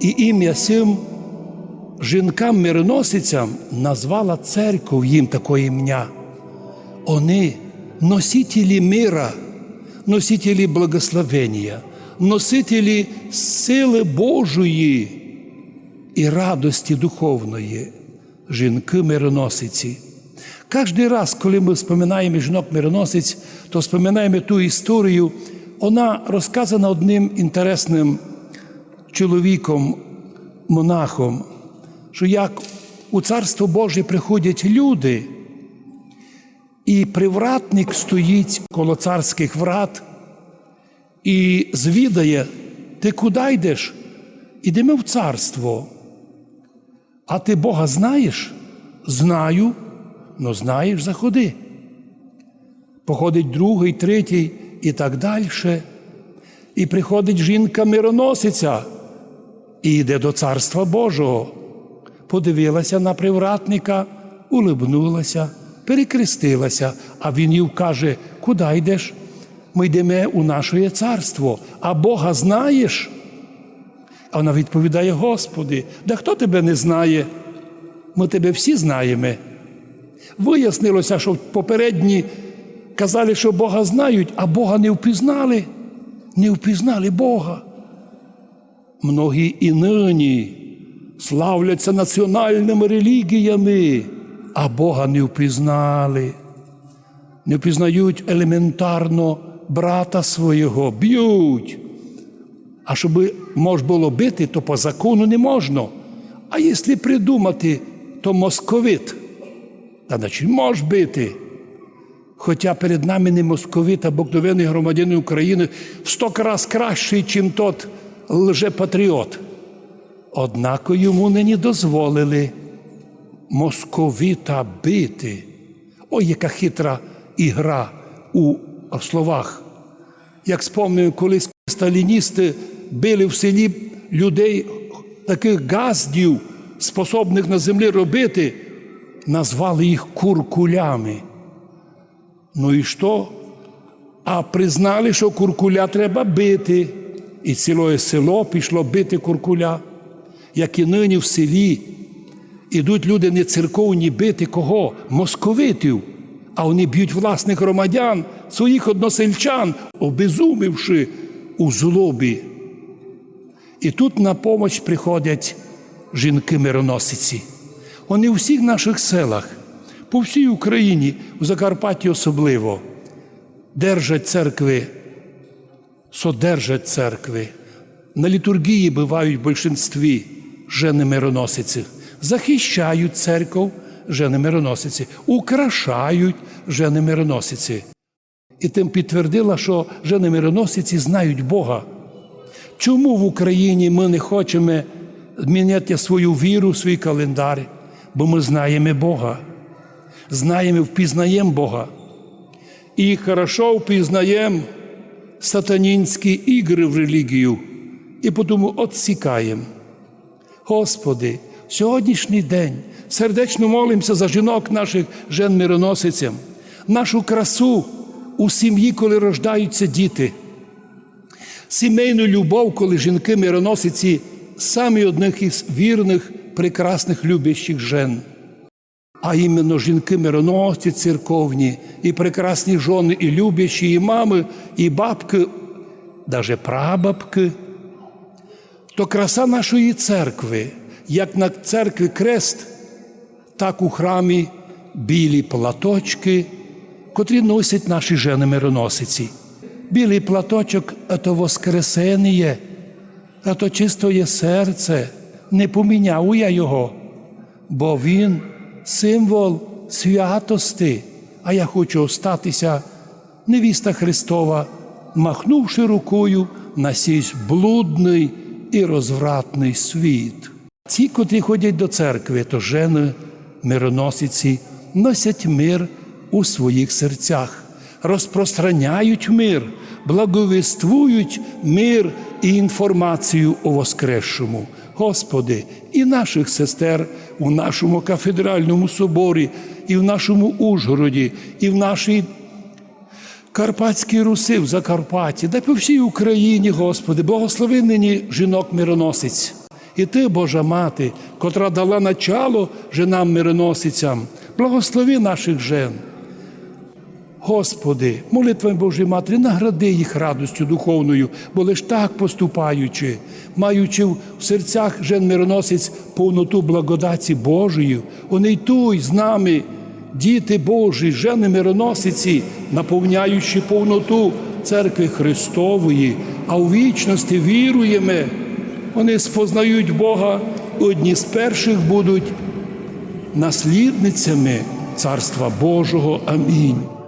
І ім'я сим жінкам-мироносицям назвала церкву їм такое ім'я. Вони носителі мира, носителі благословення, носителі сили Божої і радості духовної, жінки-мироносиці. Кожен раз, коли ми вспоминаємо жінок-мироносиць, то вспоминаємо ту історію. Вона розказана одним інтересним чоловіком, монахом, що як у Царство Боже приходять люди, і привратник стоїть коло царських врат і звідає, ти куди йдеш? Ідемо в царство. А ти Бога знаєш? Знаю, ну знаєш, заходи. Походить другий, третій і так далі. І приходить жінка-мироносиця і йде до Царства Божого. Подивилася на привратника, улибнулася, перекрестилася, а він їй каже, куди йдеш? Ми йдемо у наше царство, а Бога знаєш? А вона відповідає: Господи, да хто тебе не знає? Ми тебе всі знаємо. Вияснилося, що попередні казали, що Бога знають, а Бога не впізнали, не впізнали Бога. Многі і нині славляться національними релігіями, а Бога не впізнали, не впізнають елементарно брата свого, б'ють. А щоб можна було бити, то по закону не можна. А якщо придумати, то московит, та значить можеш бити. Хоча перед нами не московит, а обикновений громадянин України в сто раз кращий, чим тот лжепатріот. Однако йому нині дозволили московита бити. Ой, яка хитра ігра у словах. Як спомню, колись сталіністи били в селі людей, таких газдів, способних на землі робити, назвали їх куркулями. Ну і що? А признали, що куркуля треба бити. І ціле село пішло бити куркуля. Як і нині в селі ідуть люди не церковні бити кого? Московитів, а вони б'ють власних громадян, своїх односельчан, обезумівши у злобі. І тут на помощь приходять жінки-мироносиці. Вони у всіх наших селах, по всій Україні, у Закарпатті особливо, держать церкви, содержать церкви. На літургії бувають в більшинстві жени мироносиці, захищають церков жени мироносиці, украшають жени мироносиці. І тим підтвердила, що жени мироносиці знають Бога. Чому в Україні ми не хочемо зміняти свою віру, свій календар? Бо ми знаємо Бога, знаємо, впізнаємо Бога. І хорошо впізнаємо сатанінські ігри в релігію, і тому відсікаємо. Господи, сьогоднішній день сердечно молимося за жінок наших жен мироносицям, нашу красу у сім'ї, коли рождаються діти, сімейну любов, коли жінки мироносиці самі одних із вірних, прекрасних любящих жен. А іменно жінки мироносці церковні, і прекрасні жони, і любящі, і мами, і бабки, даже прабабки. То краса нашої церкви, як на церкві крест, так у храмі білі платочки, котрі носять наші жени мироносиці. Білий платочок це воскресення, а то чистоє серце, не поміняв я його, бо він символ святости, а я хочу остатися, невіста Христова, махнувши рукою на сій блудний і розвратний світ. Ті, котрі ходять до церкви, то жени, мироносиці, носять мир у своїх серцях, розпространяють мир, благовіствують мир і інформацію у Воскресшому. Господи, і наших сестер у нашому кафедральному соборі, і в нашому Ужгороді, і в нашій Карпатській Руси в Закарпатті, де по всій Україні, Господи, благослови нині жінок мироносиць. і ти, Божа Мати, котра дала начало женам мироносицям, благослови наших жен. Господи, молитвами Божої Матері, награди їх радостю духовною, бо лиш так поступаючи, маючи в серцях жен мироносець повноту благодаті Божої, вони й з нами, діти Божі, жени мироносиці, наповняючи повноту церкви Христової, а у вічності віруємо, вони спознають Бога, одні з перших будуть наслідницями Царства Божого. Амінь.